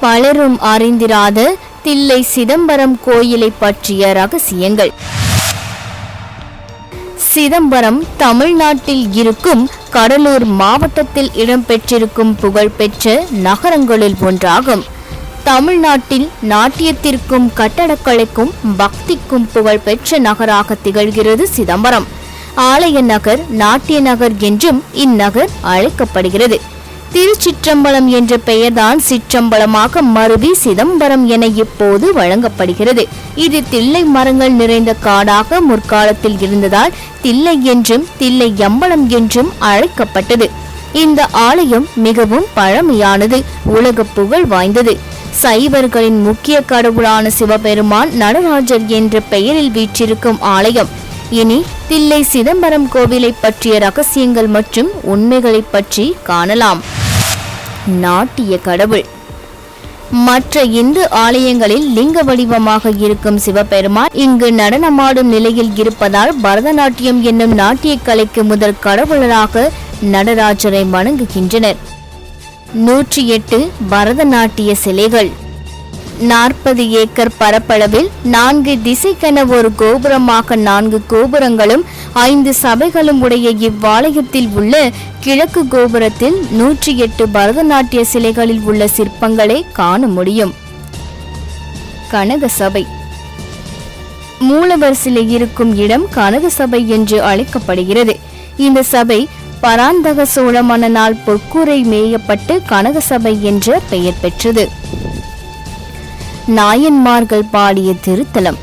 பலரும் அறிந்திராத தில்லை சிதம்பரம் கோயிலை பற்றிய ரகசியங்கள். சிதம்பரம் தமிழ்நாட்டில் இருக்கும் கடலூர் மாவட்டத்தில் இடம்பெற்றிருக்கும் புகழ்பெற்ற நகரங்களில் ஒன்றாகும். தமிழ்நாட்டில் நாட்டியத்திற்கும் கட்டடக்கலைக்கும் பக்திக்கும் புகழ்பெற்ற நகராக திகழ்கிறது சிதம்பரம். ஆலய நகர் நாட்டிய நகர் என்றும் இந்நகர் அழைக்கப்படுகிறது. திருச்சிற்றம்பலம் என்ற பெயர்தான் சிற்றம்பலமாக மருவி சிதம்பரம் என இப்போது வழங்கப்படுகிறது. இது தில்லை மரங்கள் நிறைந்த காடாக முற்காலத்தில் இருந்ததால் தில்லை என்றும் தில்லை எம்பலம் என்றும் அழைக்கப்பட்டது. இந்த ஆலயம் மிகவும் பழமையானது உலக புகழ் வாய்ந்தது. சைவர்களின் முக்கிய கடவுளான சிவபெருமான் நடராஜர் என்ற பெயரில் வீற்றிருக்கும் ஆலயம். இனி தில்லை சிதம்பரம் கோவிலை பற்றிய ரகசியங்கள் மற்றும் உண்மைகளை பற்றி காணலாம். நாட்டிய கடவுள். மற்ற இந்து ஆலயங்களில் லிங்க வடிவமாக இருக்கும் சிவபெருமான் இங்கு நடனமாடும் நிலையில் இருப்பதால் பரதநாட்டியம் என்னும் நாட்டிய கலைக்கு முதல் கடவுளராக நடராஜரை வணங்குகின்றனர். நூற்றி எட்டு பரதநாட்டிய சிலைகள். நாற்பது ஏக்கர் பரப்பளவில் நான்கு திசைக்கென ஒரு கோபுரமாக நான்கு கோபுரங்களும் ஐந்து சபைகளும் உடைய இவ்வாலயத்தில் உள்ள கிழக்கு கோபுரத்தில் நூற்றி எட்டு பரதநாட்டிய சிலைகளில் உள்ள சிற்பங்களை காண முடியும். கனக சபை. மூலவர் சிலை இருக்கும் இடம் கனக சபை என்று அழைக்கப்படுகிறது. இந்த சபை பராந்தக சோழ மன்னனால் பொற்கூரை மேயப்பட்டு கனக சபை என்ற பெயர் பெற்றது. நாயன்மார்கள் பாடிய திருத்தலம்.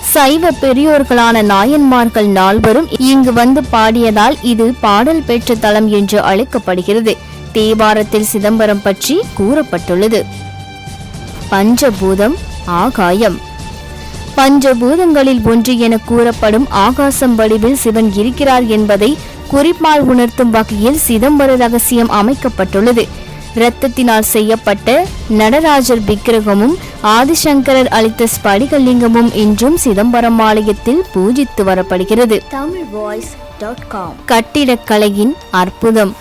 சைவ பெரியோர்களான நாயன்மார்கள் நால்வரும் இங்கு வந்து பாடியதால் இது பாடல் பெற்ற தலம் என்று அழைக்கப்படுகிறது. தேவாரத்தில் சிதம்பரம் பற்றி கூறப்பட்டுள்ளது. பஞ்சபூதம் ஆகாயம். பஞ்சபூதங்களில் ஒன்று என கூறப்படும் ஆகாசம் வடிவில் சிவன் இருக்கிறார் என்பதை குறிப்பால் உணர்த்தும் வகையில் சிதம்பர ரகசியம் அமைக்கப்பட்டுள்ளது. இரத்தத்தினால் செய்யப்பட்ட நடராஜர் விக்கிரகமும் ஆதிசங்கரர் அளித்த ஸ்படிகலிங்கமும் இன்றும் சிதம்பரம் ஆலயத்தில் பூஜித்து வரப்படுகிறது. தமிழ் வாய்ஸ் டாட் காம் கட்டிடக்கலையின் அற்புதம்.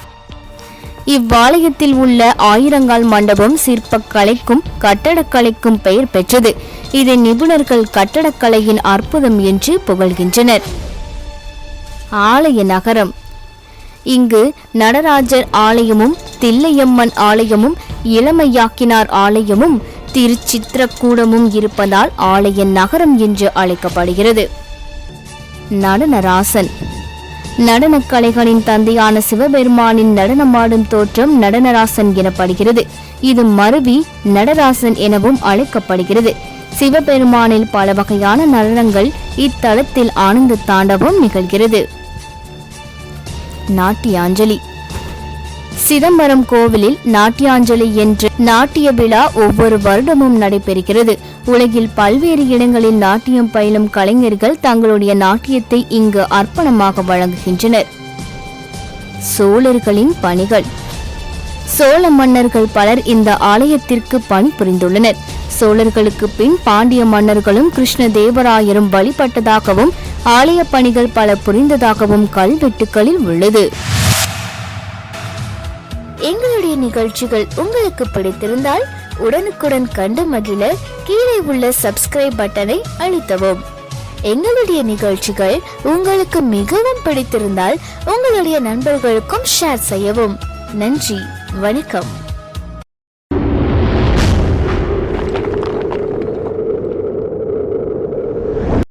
இவ்வாலயத்தில் உள்ள ஆயிரங்கால் மண்டபம் சிற்பக்கலைக்கும் கட்டடக்கலைக்கும் பெயர் பெற்றது. இதை நிபுணர்கள் கட்டடக்கலையின் அற்புதம் என்று புகழ்கின்றனர். ஆலய நகரம். இங்கு நடராஜர் ஆலயமும் தில்லையம்மன் ஆலயமும் இளமையாக்கினார் ஆலயமும் திருச்சித்திரக்கூடமும் இருப்பதால் ஆலய நகரம் என்று அழைக்கப்படுகிறது. நடனராசன். நடனக் கலைகளின் தந்தையான சிவபெருமானின் நடனமாடும் தோற்றம் நடனராசன் எனப்படுகிறது. இது மருவி நடராசன் எனவும் அழைக்கப்படுகிறது. சிவபெருமானில் பல வகையான நடனங்கள் இத்தலத்தில் ஆனந்த தாண்டவம் நிகழ்கிறது. நாட்டியாஞ்சலி. சிதம்பரம் கோவிலில் நாட்டியாஞ்சலி என்று நாட்டிய விழா ஒவ்வொரு வருடமும் நடைபெறுகிறது. உலகில் பல்வேறு இடங்களில் நாட்டியம் பயிலும் கலைஞர்கள் தங்களுடைய நாட்டியத்தை இங்கு அர்ப்பணமாக வழங்குகின்றனர். சோழர்களின் பணிகள். சோழ மன்னர்கள் பலர் இந்த ஆலயத்திற்கு பணிபுரிந்துள்ளனர் சோழர்களுக்கு பின் பாண்டிய மன்னர்களும் கிருஷ்ண தேவராயரும் வழிபட்டதாகவும் ஆலய பணிகள் பல புரிந்ததாகவும் கல்வெட்டுகளில் உள்ளது. எங்களுடைய நிகழ்ச்சிகள் உங்களுக்கு பிடித்திருந்தால் உடனுக்குடன் கண்டு மகிழ கீழே உள்ள சப்ஸ்கிரைப் பட்டனை அழுத்தவும். எங்களுடைய நிகழ்ச்சிகள் உங்களுக்கு மிகவும் பிடித்திருந்தால் உங்களுடைய நண்பர்களுக்கும் ஷேர் செய்யவும். நன்றி வணக்கம்.